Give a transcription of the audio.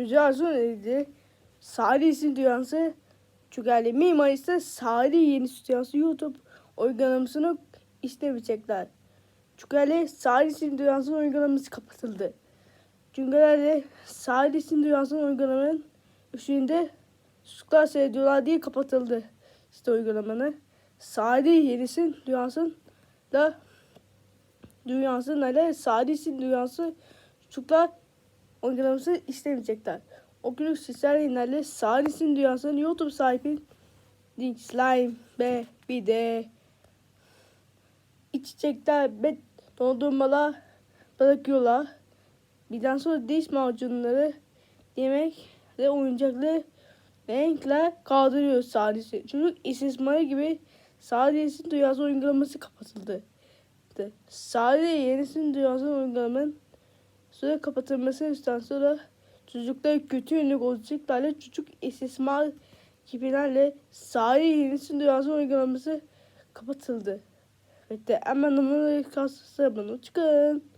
Dünyasının edildi. Sari isim dünyası Çugali Mi Mayıs'ta Sari yeni stüdyosu YouTube uygulamasını istemeyecekler. Çugali Sari isim dünyasının uygulaması kapatıldı. Sari isim dünyasının uygulamanın üstünde Suçlar seyrediyorlar diye kapatıldı. İşte uygulamanı. Sari yenisin dünyasının da dünyasının ile Sari'sin dünyası çocuklar uygulaması istemeyecekler. O günlük sosyal yayınlarla Sari'sin dünyasının YouTube sahibi Link Slime ve bir de içecekler ve dondurmalar bırakıyorlar. Birden sonra diş macunları yemek ve oyuncakları renkler kaldırıyor sadece. Çocuk istismarı gibi sadece dünyası uygulaması kapatıldı. Sadece yenisinin dünyasının uygulamanın süre kapatılmasından sonra çocuklar kötü yönlük olacaklarla çocuk istismar gibilerle sadece yenisinin dünyasının uygulaması kapatıldı. Ve de hemen numaralı kasası bunu çıkın.